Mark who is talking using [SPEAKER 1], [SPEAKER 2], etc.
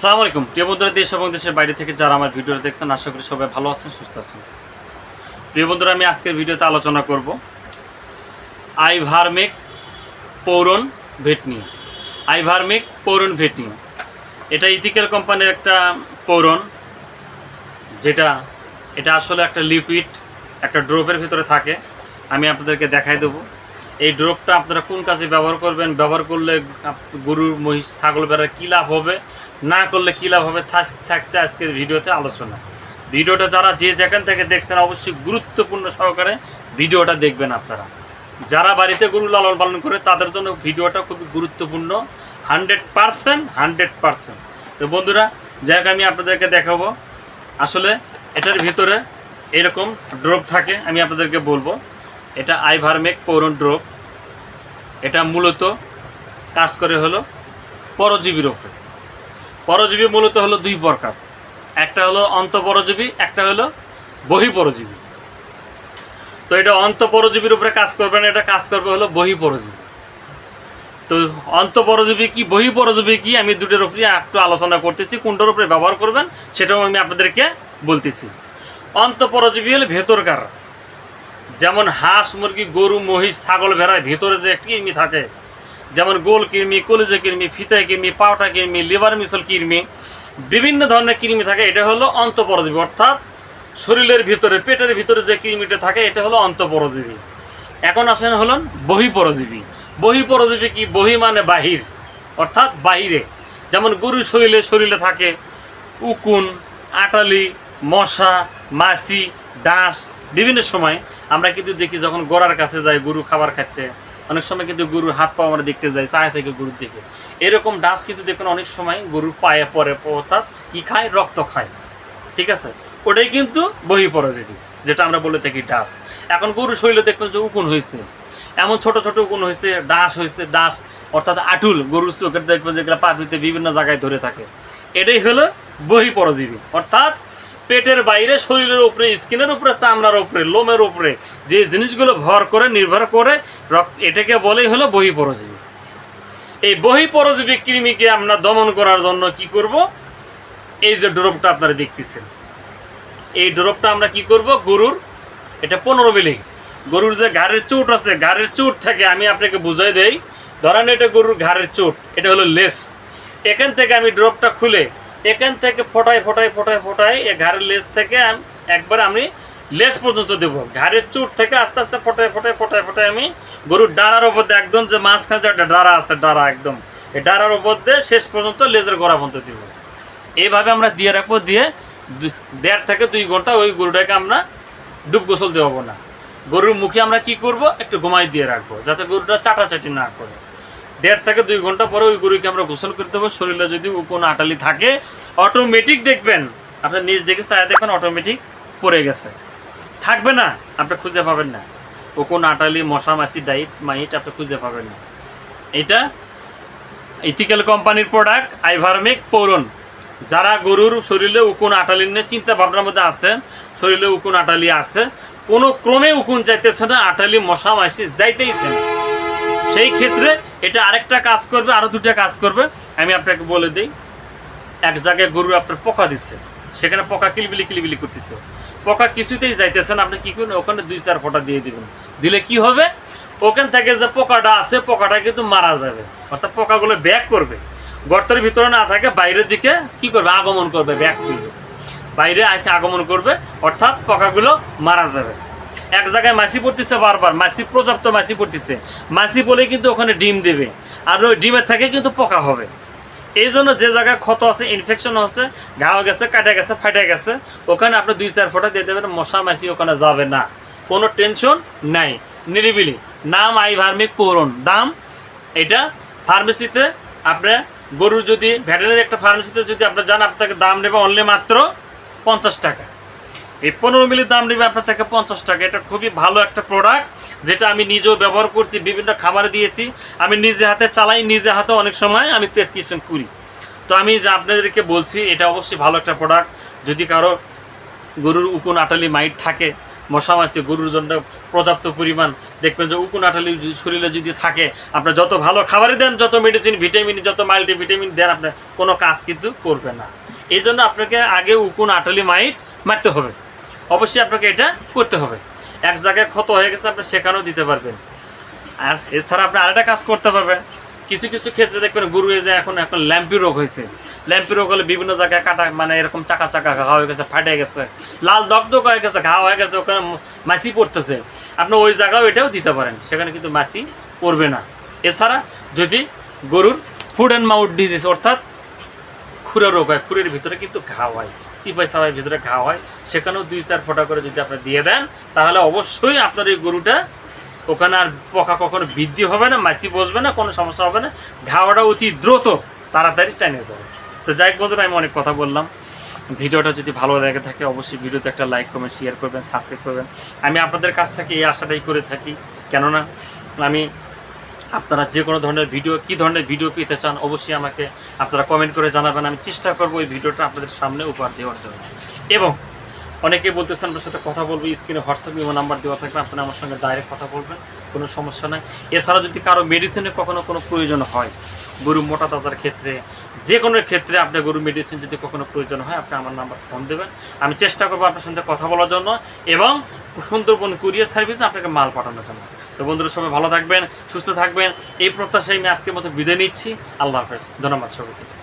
[SPEAKER 1] সালাম আলাইকুম। প্রিয় বন্ধুরা, দেশ এবং দেশের বাইরে থেকে যারা আমার ভিডিওটা দেখছেন, আশা করি সবাই ভালো আছেন, সুস্থ আছেন। প্রিয় বন্ধুরা, আমি আজকের ভিডিওতে আলোচনা করব আইভারমেক পৌরন ভেট নিয়ে। আইভারমেক পৌরন ভেট নিয়ে। এটা ইথিক্যাল কোম্পানির একটা পৌরন যেটা, এটা আসলে একটা লিকুইড, একটা ড্রপের ভিতরে থাকে। আমি আপনাদেরকে দেখাই দেবো। এই ড্রপটা আপনারা কোন কাজে ব্যবহার করবেন? ব্যবহার করলে আপ- গরু মহিষ, ছাগল বেড়ার কী লাভ হবে? না করলে কী লাভ হবে? থাক- থাকছে আজকের ভিডিওতে আলোচনা। ভিডিওটা যারা যে যেখান থেকে দেখছেন, অবশ্যই গুরুত্বপূর্ণ সহকারে ভিডিওটা দেখবেন আপনারা। যারা বাড়িতে গরু লালন পালন করে, তাদের জন্য ভিডিওটা খুবই গুরুত্বপূর্ণ। হান্ড্রেড পারসেন্ট, হান্ড্রেড তো বন্ধুরা যাক আমি আপনাদেরকে দেখাবো। আসলে এটার ভিতরে এরকম ড্রপ থাকে, আমি আপনাদেরকে বলব। এটা আইভারমেক পৌরন ড্রপ। এটা মূলত কাজ করে হলো পরজীবীর ওপরে পরজীবী মূলত হলো দুই প্রকার। একটা হলো অন্তঃপরজীবী, একটা হলো বহিঃপরজীবী। তো এটা অন্তঃপরজীবীর উপরে কাজ করবে না, এটা কাজ করবে হলো বহিঃপরজীবী। তো অন্তঃপরজীবী কি, বহিঃপরজীবী কি, আমি দুটোর উপরে একটু আলোচনা করতেছি, কোনটার উপরে ব্যবহার করবেন, সেটাও আমি আপনাদেরকে বলতেছি। অন্তঃপরজীবী হলো ভেতরকার। যেমন হাঁস, মুরগি, গরু, মহিষ, ছাগল, ভেড়ার ভেতরে যে কৃমি থাকে যেমন গোল কৃমি, কলিজা কৃমি ফিতা কৃমি পাউটা কৃমি, লিভার মিসল কৃমি, বিভিন্ন ধরনের কৃমি থাকে। এটা হলো অন্তঃপরজীবী, অর্থাৎ শরীরের ভিতরে, পেটের ভিতরে যে কৃমিটা থাকে, এটা হলো অন্তঃপরজীবী। এখন আসেন হলেন বহিঃপরজীবী। বহিঃপরজীবী কি? বহি মানে বাহির, অর্থাৎ বাহিরে। যেমন গরুর শরীরে শরীরে থাকে উকুন, আটালি, মশা, মাছি, ডাঁশ, বিভিন্ন সময় আমরা কিন্তু দেখি যখন গোড়ার কাছে যাই গরু খাবার খাচ্ছে অনেক সময় কিন্তু গরুর হাত পা আমরা দেখতে যাই ছায়া থেকে গরুর দিকে। এরকম ডাঁশ কিন্তু দেখুন অনেক সময় গরুর পায়ে পরে অর্থাৎ কি খায়? রক্ত খায় ঠিক আছে? ওটাই কিন্তু বহিঃপরজীবী যেটা আমরা বলে থাকি ডাস। এখন গরুর শরীরে দেখবেন যে উকুন হয়েছে এমন ছোট ছোট উকুন হয়েছে ডাস হয়েছে ডাস, অর্থাৎ আটুল। গরুর চোখের দেখবেন যেগুলো পাখিতে বিভিন্ন জায়গায় ধরে থাকে। এটাই হলো বহিঃপরজীবী অর্থাৎ পেটের বাইরে, শরীরের উপরে, স্কিনের উপরে, চামড়ার উপরে, লোমের উপরে, যে জিনিসগুলো ভর করে, নির্ভর করে এটাকে বলেই হলো বহিঃপরজীবী এই বহিঃপরজীবী কৃমিকে আমরা দমন করার জন্য কি করব? এই যে ড্রপটা আপনারা দেখতেছেন। এই ড্রপটা আমরা কি করব? গরুর, এটা পনেরো মিলি। গরুর যে ঘাড়ের চোট আছে, ঘাড়ের চোট থেকে আমি আপনাকে বুঝাই দেই। ধরেন এটা গরুর ঘাড়ের চোট, এটা হলো লেস। এখান থেকে আমি ড্রপটা খুলে এখান থেকে ফোটাই ফোটাই ফোটাই ফোটাই এ ঘাড়ের লেস থেকে একবার আমি লেস পর্যন্ত দেব। ঘাড়ের চোট থেকে আস্তে আস্তে ফোটাই ফোটাই ফোটাই ফোটাই আমি গরুর ডাড়ার উপর দিয়ে একদম যে মাঝখানে যে একটা ডাড়া আছে ডাড়া একদম। এই ডাড়ার উপর দিয়ে শেষ পর্যন্ত লেজের গোড়া পর্যন্ত দিব। এইভাবে আমরা দিয়ে রাখব, দিয়ে দেড় থেকে দুই ঘণ্টা ওই গরুটাকে আমরা ডুব গোসল দেবো না। গরুর মুখে আমরা কি করব? একটু ঘুমাই দিয়ে রাখব, যাতে গরুটা চাটাচাটি না করে। দেড় থেকে দুই ঘণ্টা পরে ওই গরুকে আমরা গোসল করে দেবো। শরীরে যদি কোনো আটালি থাকে অটোমেটিক দেখবেন। আপনার নিজ দেখে চায় দেখবেন অটোমেটিক পড়ে গেছে। থাকবে না, আপনি খুঁজে পাবেন না। ও কোন আটালি মশা মাছি, ডাইট, মাইট আপনি খুঁজে পাবেন না। এটা ইথিক্যাল কোম্পানির প্রোডাক্ট আইভারমেক পৌরন যারা গরুর শরীরে উকুন আটালি নিয়ে চিন্তা ভাবনার মধ্যে আছেন, শরীরে উকুন আটালি আছে, কোনো ক্রমে উকুন যাইতেছে না, আটালি, মশা, মাছি যাইতেইছে সেই ক্ষেত্রে এটা আরেকটা কাজ করবে আরও দুটা কাজ করবে। আমি আপনাকে বলে দিই, এক জায়গায় গরু আপনার পোকা দিচ্ছে, সেখানে পোকা কিলবিলি কিলবিলি করতেছে। পোকা কিছুতেই যাইতেছেন আপনি কি করবেন, ওখানে দুই চার ফোঁটা দিয়ে দিবেন। দিলে কি হবে? ওখান থেকে যে পোকাটা আছে, পোকাটা কিন্তু মারা যাবে। অর্থাৎ পোকাগুলো ব্যাক করবে। গর্তের ভিতরে না থাকে, বাইরের দিকে কি করবে? আগমন করবে ব্যাক করবে। বাইরে আগে আগমন করবে, অর্থাৎ পোকাগুলো মারা যাবে। এক জায়গায় মাছি পড়তেছে বারবার, মাছি পর্যাপ্ত মাছি পড়তেছে। মাছি বলে কিন্তু ওখানে ডিম দেবে, আর ওই ডিমের থেকে কিন্তু পোকা হবে। এই জন্য যে জায়গায় ক্ষত আছে ইনফেকশন আছে, ঘাও গেছে, কাটে গেছে, ফাটে গেছে, ওখানে আপনি দুই, চার ফোঁটা দিয়ে দেবেন, মশা মাছি ওখানে যাবে না। কোনো টেনশন নাই। নিরিবিলি। নাম আই ভার্মিক পৌরন দাম এটা ফার্মেসিতে আপনি গরুর যদি ভেটেরিনারি একটা ফার্মেসিতে যদি আপনি যান, আপনাকে দাম নেবে অনলি মাত্র পঞ্চাশ টাকা। এই পনেরো মিলির দাম নেবে আপনার থেকে পঞ্চাশ টাকা। এটা খুবই ভালো একটা প্রোডাক্ট যেটা আমি নিজেও ব্যবহার করছি, বিভিন্ন খাবারে দিয়েছি। আমি নিজে হাতে চালাই, নিজে হাতে অনেক সময় আমি প্রেসক্রিপশন করি। তো আমি যে আপনাদেরকে বলছি, এটা অবশ্যই ভালো একটা প্রোডাক্ট যদি কারও গরুর উকুন আটালি মাইট থাকে, মশা মাছি, গরুর জন্য পর্যাপ্ত পরিমাণ, দেখবেন যে উকুন আটালি শরীরে যদি থাকে আপনার যত ভালো খাবারই দেন, যত মেডিসিন ভিটামিন যত মাল্টি ভিটামিন দেন আপনার কোনো কাজ কিন্তু করবে না। এই জন্য আপনাকে আগে উকুন আটালি মাইট মারতে হবে। অবশ্যই আপনাকে এটা করতে হবে। এক জায়গায় ক্ষত হয়ে গেছে, আপনি সেখানেও দিতে পারবেন। আর এছাড়া আপনি আরেকটা কাজ করতে পারবেন। কিছু কিছু ক্ষেত্রে দেখবেন গরু যে এখন এখন ল্যাম্পি রোগ হয়েছে। ল্যাম্পি রোগ হলে বিভিন্ন জায়গায় কাটা মানে এরকম চাকা চাকা ঘা হয়ে গেছে, ফাটে গেছে। লাল দগদগ হয়ে গেছে, ঘা হয়ে গেছে, ওখানে মাছি পড়তেছে। আপনি ওই জায়গাও এটাও দিতে পারেন। সেখানে কিন্তু মাছি পড়বে না। এছাড়া যদি গরুর ফুড অ্যান্ড মাউথ ডিজিজ অর্থাৎ খুরা রোগ হয়, খুরের ভিতরে কিন্তু ঘা হয় চিপাই চাপাই ভিতরে ঘা হয়। সেখানেও দুই চার ফোঁটা করে যদি আপনি দিয়ে দেন, তাহলে অবশ্যই আপনার এই গরুটা ওখানে আর পোকা কখনো বৃদ্ধি হবে না মাছি বসবে না, কোনো সমস্যা হবে না। ঘাওয়াটা অতি দ্রুত তাড়াতাড়ি টেনে যাবে। তো যাই বন্ধুরা, আমি অনেক কথা বললাম। ভিডিওটা যদি ভালো লেগে থাকে, অবশ্যই ভিডিওতে একটা লাইক, কমেন্ট শেয়ার করবেন সাবস্ক্রাইব করবেন। আমি আপনাদের কাছ থেকে এই আশাটাই করে থাকি। কেননা আমি আপনারা যে কোনো ধরনের ভিডিও, কী ধরনের ভিডিও পেতে চান, অবশ্যই আমাকে আপনারা কমেন্ট করে জানাবেন। আমি চেষ্টা করব এই ভিডিওটা আপনাদের সামনে উপহার দেওয়ার জন্য। এবং অনেকে বলতেছেন, আপনার সাথে কথা বলব স্ক্রিনে হোয়াটসঅ্যাপ ইমো নাম্বার দেওয়া থাকবে আপনারা আমার সঙ্গে ডাইরেক্ট কথা বলবেন, কোনো সমস্যা নাই। এছাড়া যদি কারও মেডিসিনের কখনো কোনো প্রয়োজন হয়, গরু মোটা তাজার ক্ষেত্রে, যে কোনো ক্ষেত্রে আপনার গরু মেডিসিন যদি কখনো প্রয়োজন হয়, আপনি আমার নাম্বার ফোন দেবেন। আমি চেষ্টা করব আপনার সঙ্গে কথা বলার জন্য এবং সুন্দরবন কুরিয়ার সার্ভিসে আপনাকে মাল পাঠানোর জন্য। তো বন্ধুরা, সবাই ভালো থাকবেন, সুস্থ থাকবেন। এই প্রত্যাশায় আমি আজকের মতো বিদায় নিচ্ছি। আল্লাহ হাফেজ। ধন্যবাদ সবাইকে।